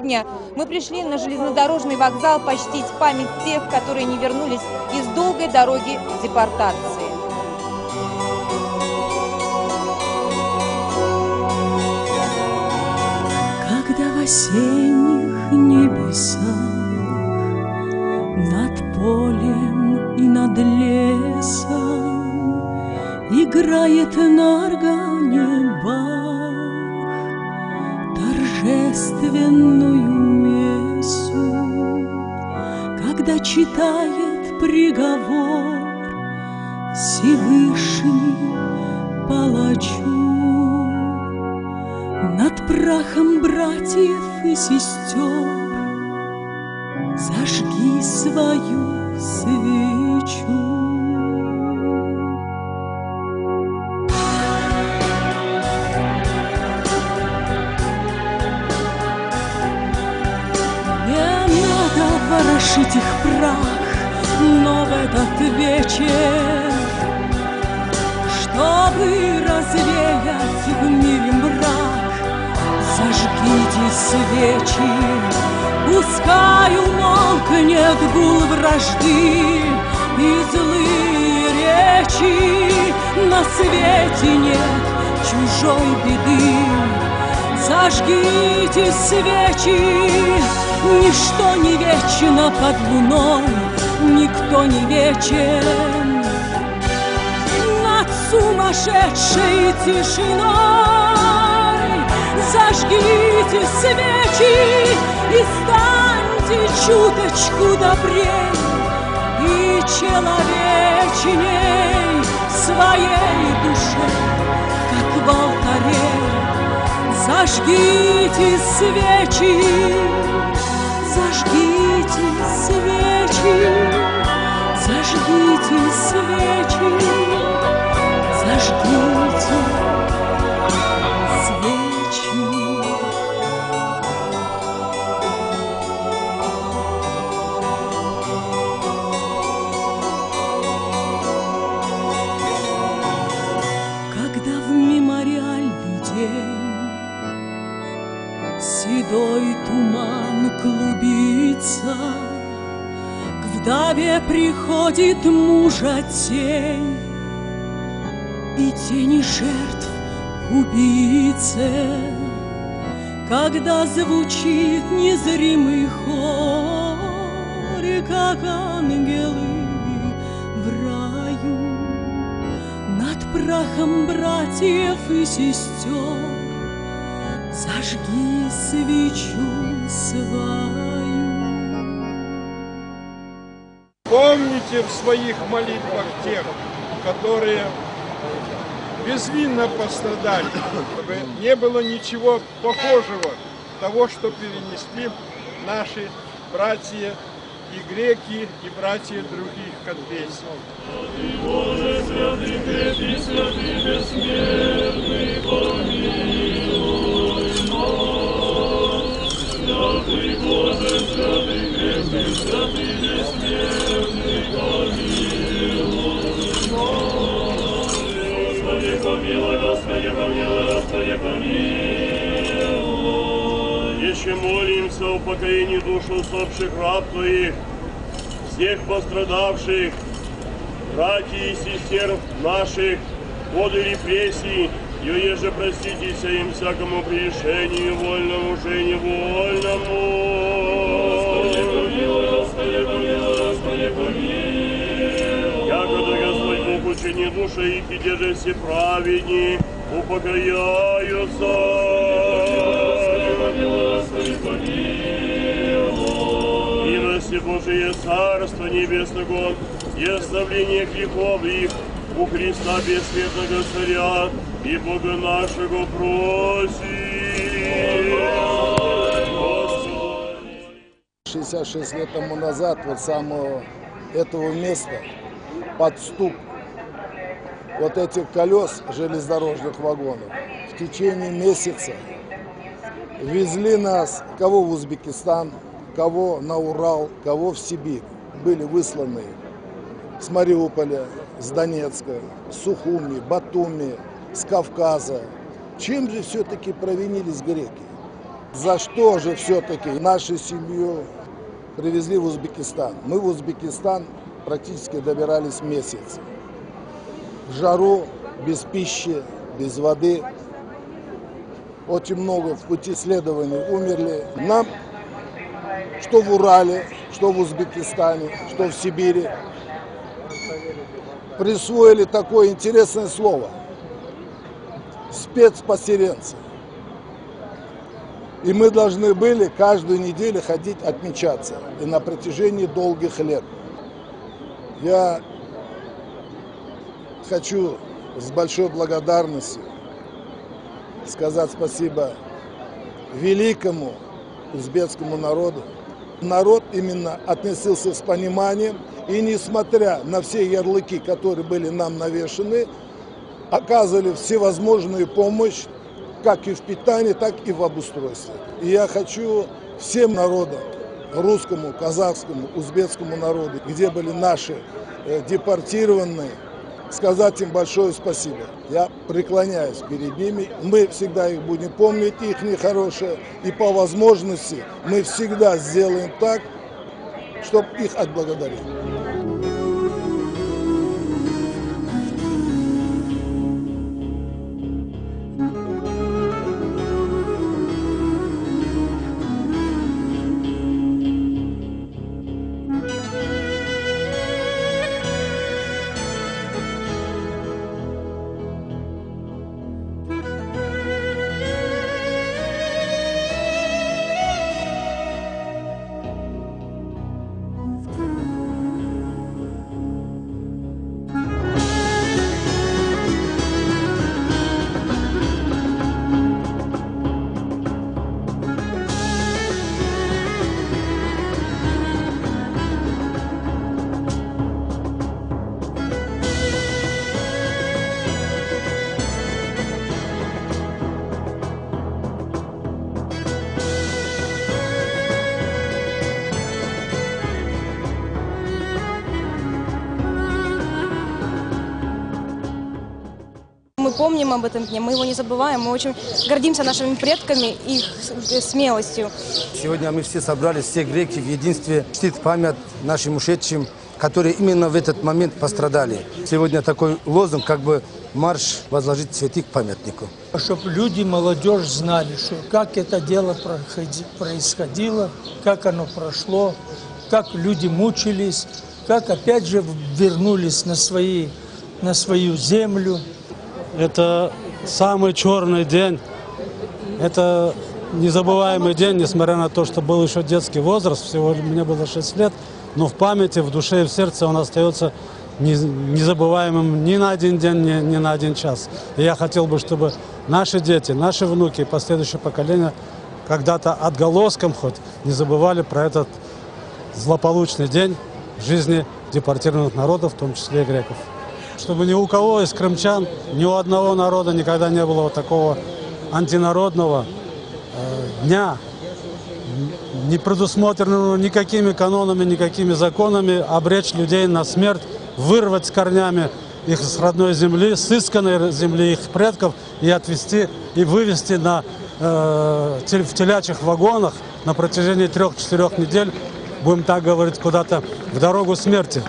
сегодня мы пришли на железнодорожный вокзал почтить память тех, которые не вернулись из долгой дороги депортации. Когда в осенних небесах Над полем и над лесом Играет на органе Бах Торжественную мессу Когда читает приговор Всевышний палачу над прахом братьев и сестер Зажги свою свечу. Ворошить их прах, но в этот вечер чтобы развеять в мире мрак, Зажгите свечи, пускай умолкнет гул вражды И злые речи на свете нет чужой беды. Зажгите свечи, ничто не вечно под луной, Никто не вечен над сумасшедшей тишиной. Зажгите свечи и станьте чуточку добрей и человечней своей душе, как в алтаре. Зажгите свечи, зажгите свечи, зажгите свечи, зажгите клубится, К вдове приходит мужа тень, И тени жертв убийце, Когда звучит незримый хор, И как ангелы в раю над прахом братьев и сестер Зажги свечу свою. Помните в своих молитвах тех, которые безвинно пострадали, чтобы не было ничего похожего того, что перенесли наши братья и греки, и братья других конфессий. Еще молимся о упокоении душ усопших раб Твоих, всех пострадавших, братьев и сестер наших, годы репрессий, и еже проститеся им всякому прегрешению, вольному, же невольному. Господи, помилуй, Господи, помилуй, Господи, помилуй. Учини души их, и где же все праведни упокояются. Господи, помилуй. Милости Божие Царство Небесного, и оставление грехов их у Христа Бесследного Царя и Бога нашего просим. Господи. 66 лет тому назад вот самого этого места под стук вот этих колес железнодорожных вагонов в течение месяца везли нас, кого в Узбекистан, кого на Урал, кого в Сибирь. Были высланы с Мариуполя, с Донецка, Сухуми, Батуми, с Кавказа. Чем же все-таки провинились греки? За что же все-таки нашу семью привезли в Узбекистан? Мы в Узбекистан практически добирались месяц. Жару, без пищи, без воды. Очень много в пути следований умерли. Нам, что в Урале, что в Узбекистане, что в Сибири, присвоили такое интересное слово – спецпоселенцы. И мы должны были каждую неделю ходить отмечаться. И на протяжении долгих лет. Я хочу с большой благодарностью сказать спасибо великому узбекскому народу. Народ именно относился с пониманием, и несмотря на все ярлыки, которые были нам навешаны, оказывали всевозможную помощь как и в питании, так и в обустройстве. И я хочу всем народам, русскому, казахскому, узбекскому народу, где были наши э, депортированные, сказать им большое спасибо. Я преклоняюсь перед ними. Мы всегда их будем помнить, их нехорошее. И по возможности мы всегда сделаем так, чтобы их отблагодарить. Мы помним об этом дне, мы его не забываем, мы очень гордимся нашими предками и их смелостью. Сегодня мы все собрались, все греки в единстве, чтит память нашим ушедшим, которые именно в этот момент пострадали. Сегодня такой лозунг, как бы марш возложить цветы к памятнику. Чтобы люди, молодежь знали, что как это дело происходило, как оно прошло, как люди мучились, как опять же вернулись на, свои, на свою землю. Это самый черный день. Это незабываемый день, несмотря на то, что был еще детский возраст, всего мне было 6 лет, но в памяти, в душе и в сердце он остается не- незабываемым ни на один день, ни, ни на один час. И я хотел бы, чтобы наши дети, наши внуки и последующее поколение когда-то отголоском хоть не забывали про этот злополучный день жизни депортированных народов, в том числе и греков. Чтобы ни у кого из крымчан, ни у одного народа никогда не было вот такого антинародного э, дня, не предусмотренного никакими канонами, никакими законами, обречь людей на смерть, вырвать с корнями их с родной земли, с исканной земли их предков и отвезти и вывести на, э, в телячьих вагонах на протяжении трех-четырех недель, будем так говорить, куда-то в дорогу смерти,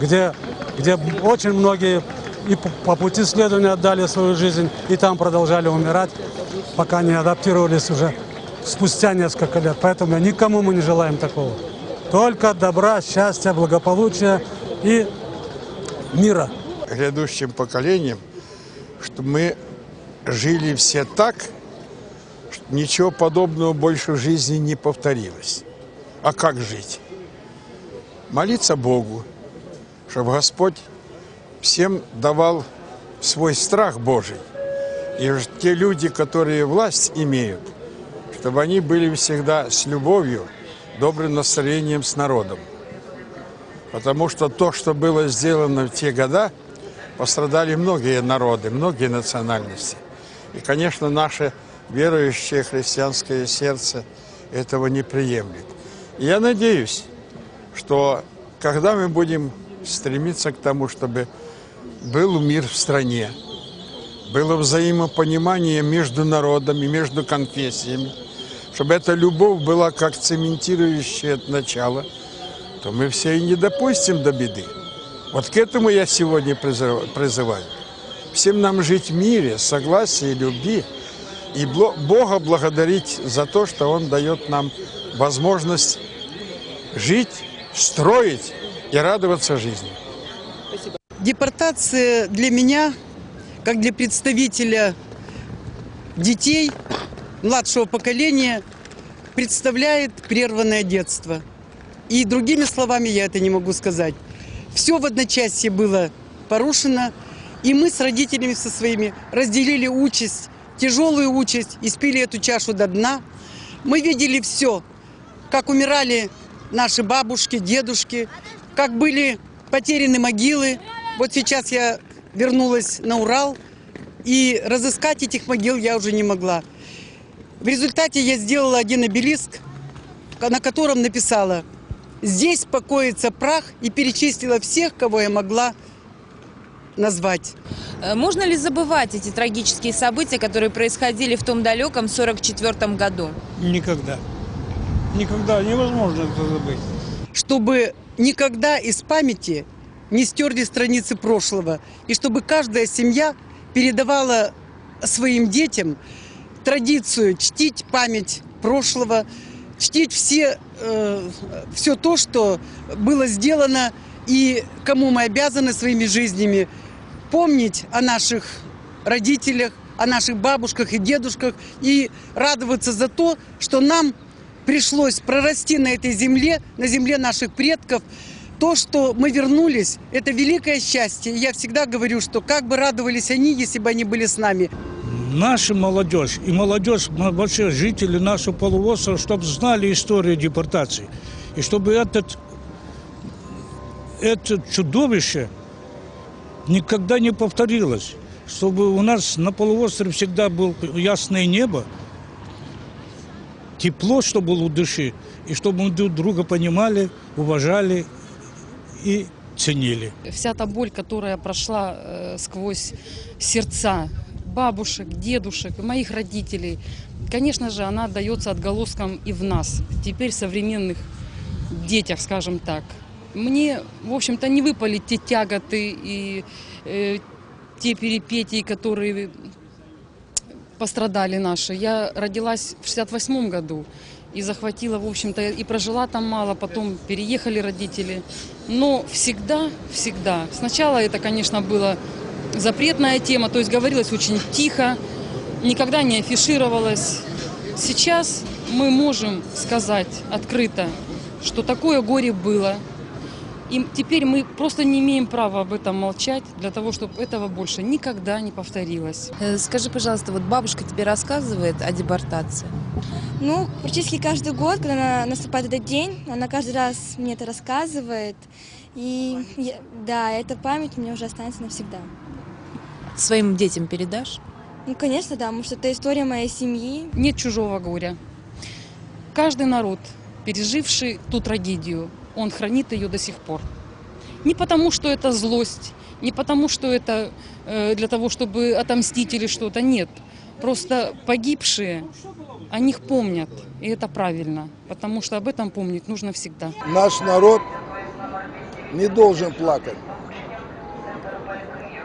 где, где очень многие и по- пути следования отдали свою жизнь, и там продолжали умирать, пока не адаптировались уже спустя несколько лет. Поэтому никому мы не желаем такого. Только добра, счастья, благополучия и мира. грядущим поколениям, что мы жили все так, что ничего подобного больше в жизни не повторилось. А как жить? Молиться Богу, чтобы Господь всем давал свой страх Божий. И те люди, которые власть имеют, чтобы они были всегда с любовью, добрым настроением с народом. Потому что то, что было сделано в те года, пострадали многие народы, многие национальности. И, конечно, наше верующее христианское сердце этого не приемлет. И я надеюсь, что когда мы будем стремиться к тому, чтобы был мир в стране, было взаимопонимание между народами, между конфессиями, чтобы эта любовь была как цементирующее начало, то мы все и не допустим до беды. Вот к этому я сегодня призыв- призываю. Всем нам жить в мире, согласии, любви. И Бога благодарить за то, что Он дает нам возможность жить, строить и радоваться жизни. Депортация для меня, как для представителя детей младшего поколения, представляет прерванное детство. И другими словами я это не могу сказать. Все в одночасье было порушено, и мы с родителями со своими разделили участь, тяжелую участь, и спили эту чашу до дна. Мы видели все, как умирали наши бабушки, дедушки, как были потеряны могилы. Вот сейчас я вернулась на Урал, и разыскать этих могил я уже не могла. В результате я сделала один обелиск, на котором написала «Здесь покоится прах» и перечислила всех, кого я могла назвать. Э, Можно ли забывать эти трагические события, которые происходили в том далеком 44 году? Никогда. Никогда невозможно это забыть. чтобы никогда из памяти не стерли страницы прошлого, и чтобы каждая семья передавала своим детям традицию чтить память прошлого, чтить все, э, все то, что было сделано и кому мы обязаны своими жизнями, помнить о наших родителях, о наших бабушках и дедушках и радоваться за то, что нам пришлось прорасти на этой земле, на земле наших предков. То, что мы вернулись, это великое счастье. Я всегда говорю, что как бы радовались они, если бы они были с нами. Наша молодежь и молодежь, вообще жители нашего полуострова, чтобы знали историю депортации. И чтобы этот, это чудовище никогда не повторилось. Чтобы у нас на полуострове всегда было ясное небо, тепло, что было у души, и чтобы мы друг друга понимали, уважали и ценили. вся та боль, которая прошла э, сквозь сердца бабушек, дедушек, моих родителей, конечно же, она отдается отголоском и в нас, теперь современных детях, скажем так. Мне, в общем-то, не выпали те тяготы и э, те перипетии, которые пострадали наши. Я родилась в 68 году и захватила, в общем-то, и прожила там мало, потом переехали родители. Но всегда, всегда, сначала это, конечно, было запретная тема, то есть говорилось очень тихо, никогда не афишировалось. Сейчас мы можем сказать открыто, что такое горе было. И теперь мы просто не имеем права об этом молчать, для того, чтобы этого больше никогда не повторилось. Э, Скажи, пожалуйста, вот бабушка тебе рассказывает о депортации? Ну, практически каждый год, когда на- наступает этот день, она каждый раз мне это рассказывает. И я- да, эта память у меня уже останется навсегда. Своим детям передашь? Ну, конечно, да, потому что это история моей семьи. Нет чужого горя. Каждый народ, переживший ту трагедию, он хранит ее до сих пор. Не потому, что это злость, не потому, что это э, для того, чтобы отомстить или что-то. Нет. Просто погибшие, о них помнят. И это правильно. Потому что об этом помнить нужно всегда. Наш народ не должен плакать,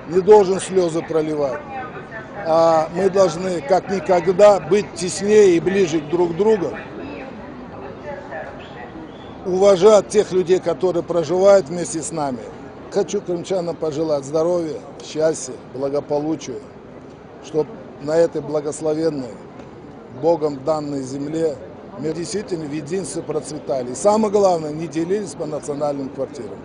не должен слезы проливать. А мы должны как никогда быть теснее и ближе друг к другу, уважать тех людей, которые проживают вместе с нами. Хочу крымчанам пожелать здоровья, счастья, благополучия, чтобы на этой благословенной, Богом данной земле мы действительно в единстве процветали. И самое главное, не делились по национальным квартирам.